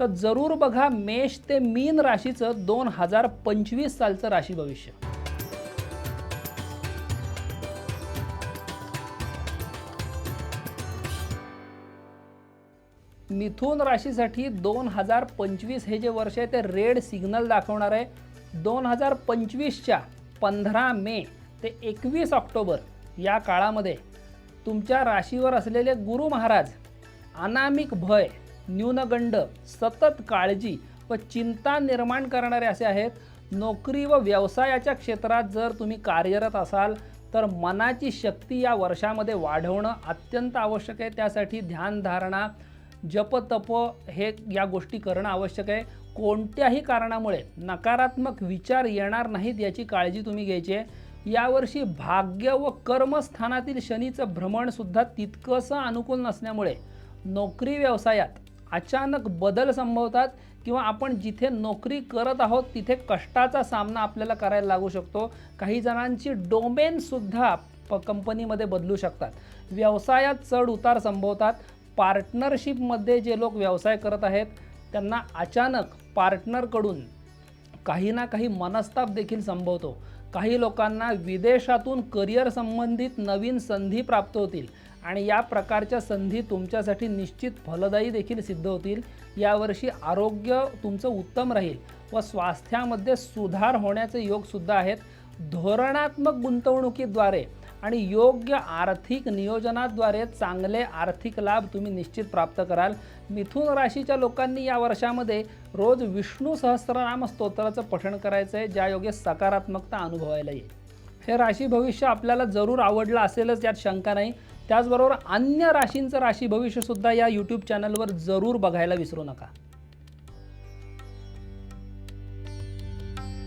तर जरूर बघा मेष ते मीन राशीचं दोन हजार पंचवीस सालचं राशी भविष्य. मिथुन राशीसाठी दोन हजार पंचवीस हे जे वर्ष आहे ते रेड सिग्नल दाखवणार आहे. दोन हजार पंचवीसच्या पंधरा मे ते एकवीस ऑक्टोबर या काळामध्ये तुमच्या राशीवर असलेले गुरु महाराज अनामिक भय न्यूनगंड सतत काळजी व चिंता निर्माण करणारे असे आहेत. नोकरी व व्यवसायाच्या क्षेत्रात जर तुम्ही कार्यरत असाल तर मनाची शक्ती या वर्षामध्ये वाढवणं अत्यंत आवश्यक आहे. त्यासाठी ध्यानधारणा जप तप हे या गोष्टी करणं आवश्यक आहे. कोणत्याही कारणामुळे नकारात्मक विचार येणार नाहीत याची काळजी तुम्ही घ्यायची आहे. यावर्षी भाग्य व कर्मस्थानातील शनीचं भ्रमणसुद्धा तितकंसं अनुकूल नसल्यामुळे नोकरी व्यवसायात अचानक बदल संभवतात किंवा आपण जिथे नोकरी करत आहोत तिथे कष्टाचा सामना आपल्याला करायला लागू शकतो. काही जणांची डोमेनसुद्धा प कंपनीमध्ये बदलू शकतात. व्यवसायात चढ उतार संभवतात. पार्टनरशिपमध्ये जे लोक व्यवसाय करत आहेत त्यांना अचानक पार्टनरकडून काही ना काही मनस्ताप देखील संभवतो. काही लोकांना विदेशातून करिअर संबंधित नवीन संधी प्राप्त होतील. आणि या प्रकारच्या संधी तुमच्यासाठी निश्चित फलदायी देखील सिद्ध होतील. यावर्षी आरोग्य तुमचं उत्तम राहील व स्वास्थ्यामध्ये सुधार होण्याचे योगसुद्धा आहेत. धोरणात्मक गुंतवणुकीद्वारे आणि योग्य आर्थिक नियोजनाद्वारे चांगले आर्थिक लाभ तुम्ही निश्चित प्राप्त कराल. मिथुन राशीच्या लोकांनी या वर्षामध्ये रोज विष्णू सहस्रनाम स्तोत्राचं पठण करायचं आहे ज्या योगे सकारात्मकता अनुभवायला येईल. हे राशी भविष्य आपल्याला जरूर आवडलं असेलच यात शंका नाही. त्याचबरोबर अन्य राशींचं राशी भविष्यसुद्धा या यूट्यूब चॅनलवर जरूर बघायला विसरू नका.